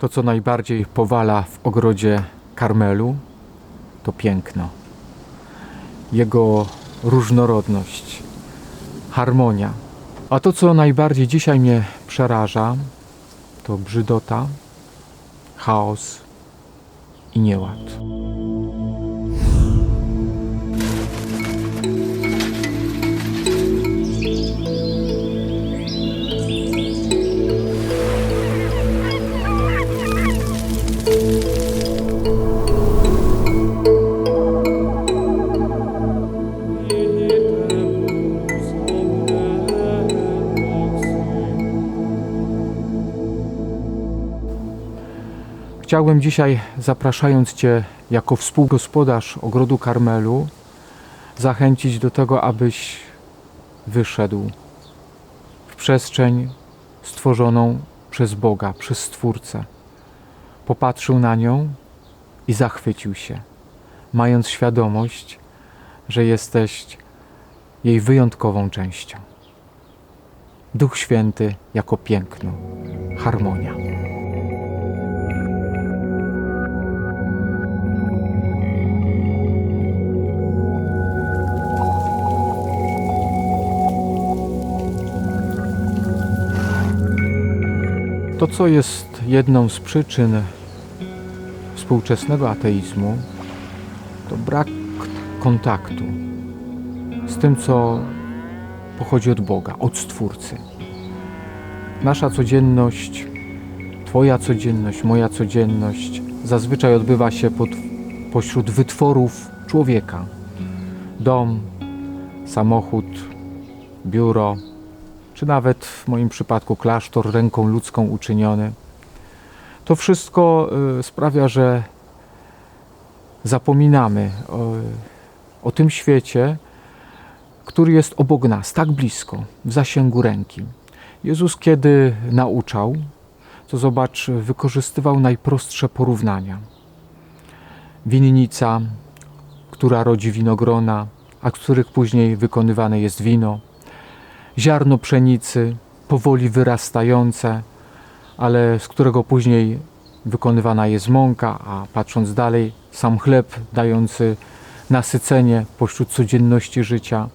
To, co najbardziej powala w ogrodzie Karmelu, to piękno. Jego różnorodność, harmonia. A to, co najbardziej dzisiaj mnie przeraża, to brzydota, chaos i nieład. Chciałbym dzisiaj, zapraszając Cię jako współgospodarz ogrodu Karmelu, zachęcić do tego, abyś wyszedł w przestrzeń stworzoną przez Boga, przez Stwórcę. Popatrzył na nią i zachwycił się, mając świadomość, że jesteś jej wyjątkową częścią. Duch Święty jako piękno, harmonia. To, co jest jedną z przyczyn współczesnego ateizmu, to brak kontaktu z tym, co pochodzi od Boga, od Stwórcy. Nasza codzienność, Twoja codzienność, moja codzienność zazwyczaj odbywa się pod, pośród wytworów człowieka. Dom, samochód, biuro, czy nawet w moim przypadku klasztor ręką ludzką uczyniony. To wszystko y, sprawia, że zapominamy o, o tym świecie, który jest obok nas, tak blisko, w zasięgu ręki. Jezus, kiedy nauczał, to zobacz, wykorzystywał najprostsze porównania. Winnica, która rodzi winogrona, a których później wykonywane jest wino ziarno pszenicy, powoli wyrastające, ale z którego później wykonywana jest mąka, a patrząc dalej, sam chleb dający nasycenie pośród codzienności życia.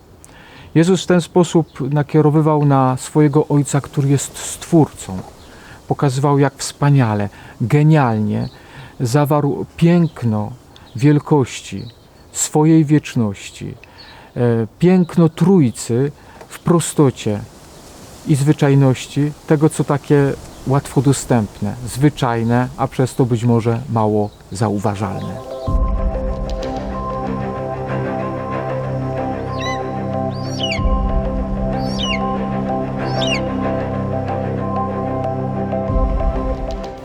Jezus w ten sposób nakierowywał na swojego Ojca, który jest Stwórcą. Pokazywał, jak wspaniale, genialnie zawarł piękno wielkości, swojej wieczności, e, piękno Trójcy, prostocie i zwyczajności tego, co takie łatwo dostępne, zwyczajne, a przez to być może mało zauważalne.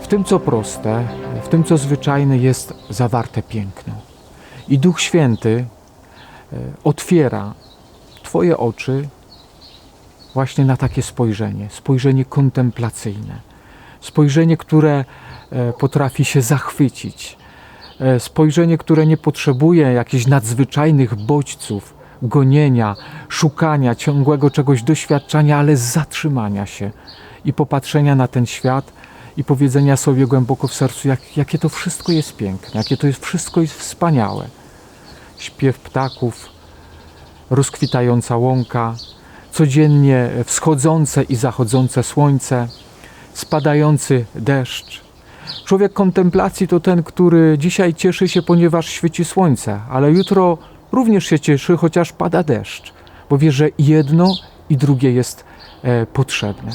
W tym, co proste, w tym, co zwyczajne, jest zawarte piękno. I Duch Święty e, otwiera Twoje oczy właśnie na takie spojrzenie, spojrzenie kontemplacyjne, spojrzenie, które e, potrafi się zachwycić, e, spojrzenie, które nie potrzebuje jakichś nadzwyczajnych bodźców, gonienia, szukania, ciągłego czegoś doświadczania, ale zatrzymania się i popatrzenia na ten świat i powiedzenia sobie głęboko w sercu, jak, jakie to wszystko jest piękne, jakie to jest wszystko jest wspaniałe. Śpiew ptaków, rozkwitająca łąka, codziennie wschodzące i zachodzące słońce, spadający deszcz. Człowiek kontemplacji to ten, który dzisiaj cieszy się, ponieważ świeci słońce, ale jutro również się cieszy, chociaż pada deszcz, bo wie, że jedno i drugie jest e, potrzebne.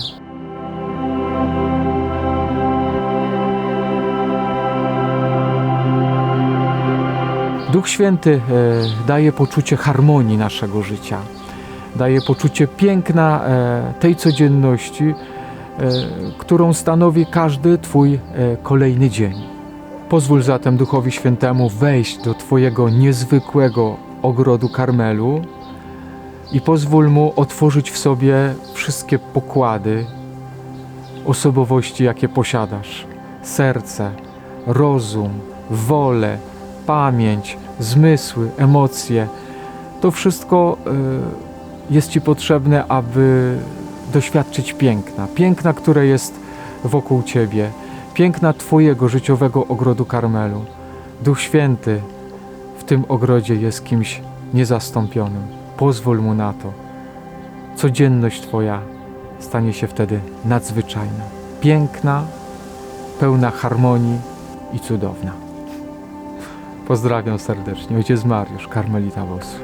Duch Święty e, daje poczucie harmonii naszego życia daje poczucie piękna e, tej codzienności, e, którą stanowi każdy Twój e, kolejny dzień. Pozwól zatem Duchowi Świętemu wejść do Twojego niezwykłego ogrodu Karmelu i pozwól mu otworzyć w sobie wszystkie pokłady osobowości, jakie posiadasz: serce, rozum, wolę, pamięć, zmysły, emocje. To wszystko jest Ci potrzebne, aby doświadczyć piękna. Piękna, które jest wokół Ciebie. piękna Twojego życiowego ogrodu Karmelu. Duch Święty w tym ogrodzie jest kimś niezastąpionym. Pozwól mu na to. Codzienność Twoja stanie się wtedy nadzwyczajna, piękna, pełna harmonii i cudowna. Pozdrawiam serdecznie. Ojciec Mariusz, Karmelita Wosu.